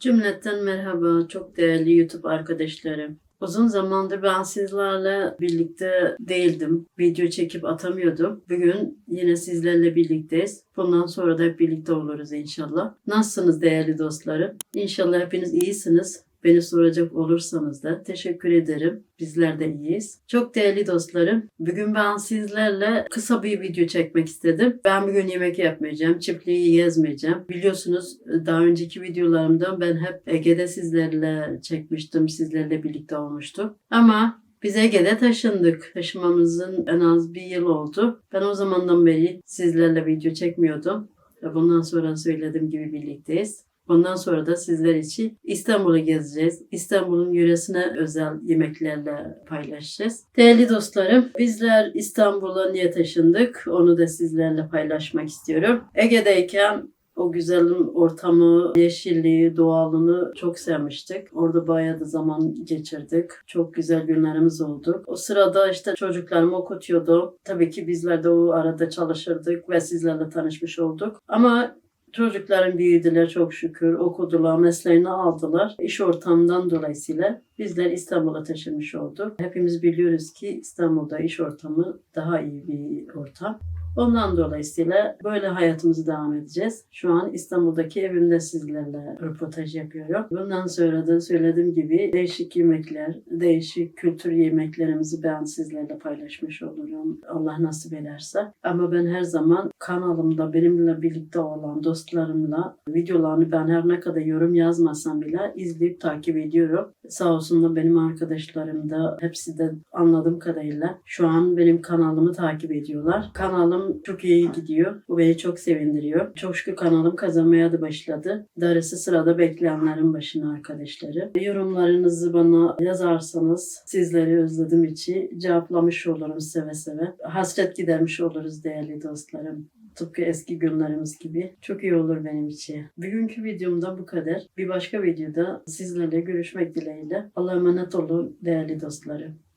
Cümleten merhaba çok değerli YouTube arkadaşlarım. Uzun zamandır ben sizlerle birlikte değildim. Video çekip atamıyordum. Bugün yine sizlerle birlikteyiz. Bundan sonra da hep birlikte oluruz inşallah. Nasılsınız değerli dostlarım? İnşallah hepiniz iyisiniz. Beni soracak olursanız da teşekkür ederim. Bizler de iyiyiz. Çok değerli dostlarım, bugün ben sizlerle kısa bir video çekmek istedim. Ben bugün yemek yapmayacağım, çiftliği gezmeyeceğim. Biliyorsunuz daha önceki videolarımda ben hep Ege'de sizlerle çekmiştim, sizlerle birlikte olmuştum. Ama biz Ege'de taşındık. Taşımamızın en az bir yıl oldu. Ben o zamandan beri sizlerle video çekmiyordum. Bundan sonra söylediğim gibi birlikteyiz. Ondan sonra da sizler için İstanbul'u gezeceğiz. İstanbul'un yöresine özel yemeklerle paylaşacağız. Değerli dostlarım, bizler İstanbul'a niye taşındık? Onu da sizlerle paylaşmak istiyorum. Ege'deyken o güzelim ortamı, yeşilliği, doğalını çok sevmiştik. Orada bayağı da zaman geçirdik. Çok güzel günlerimiz oldu. O sırada işte çocuklarımı okutuyordum. Tabii ki bizler de o arada çalışırdık ve sizlerle tanışmış olduk. Ama Çocukların büyüdüler çok şükür, okudular, mesleğini aldılar. İş ortamından dolayısıyla bizler İstanbul'a taşınmış olduk. Hepimiz biliyoruz ki İstanbul'da iş ortamı daha iyi bir ortam. Ondan dolayısıyla böyle hayatımızı devam edeceğiz. Şu an İstanbul'daki evimde sizlerle röportaj yapıyorum. Bundan sonra da söylediğim gibi değişik yemekler, değişik kültür yemeklerimizi ben sizlerle paylaşmış olurum. Allah nasip ederse. Ama ben her zaman kanalımda benimle birlikte olan dostlarımla videolarını ben her ne kadar yorum yazmasam bile izleyip takip ediyorum. Sağ olsunlar benim arkadaşlarım da hepsi de anladığım kadarıyla şu an benim kanalımı takip ediyorlar. Kanalım çok iyi gidiyor. Bu beni çok sevindiriyor. Çok şükür kanalım kazanmaya da başladı. Darısı sırada bekleyenlerin başına arkadaşları. Yorumlarınızı bana yazarsanız sizleri özlediğim için cevaplamış olurum seve seve. Hasret gidermiş oluruz değerli dostlarım. Tıpkı eski günlerimiz gibi. Çok iyi olur benim için. Bugünkü videomda bu kadar. Bir başka videoda sizlerle görüşmek dileğiyle. Allah'a emanet olun değerli dostlarım.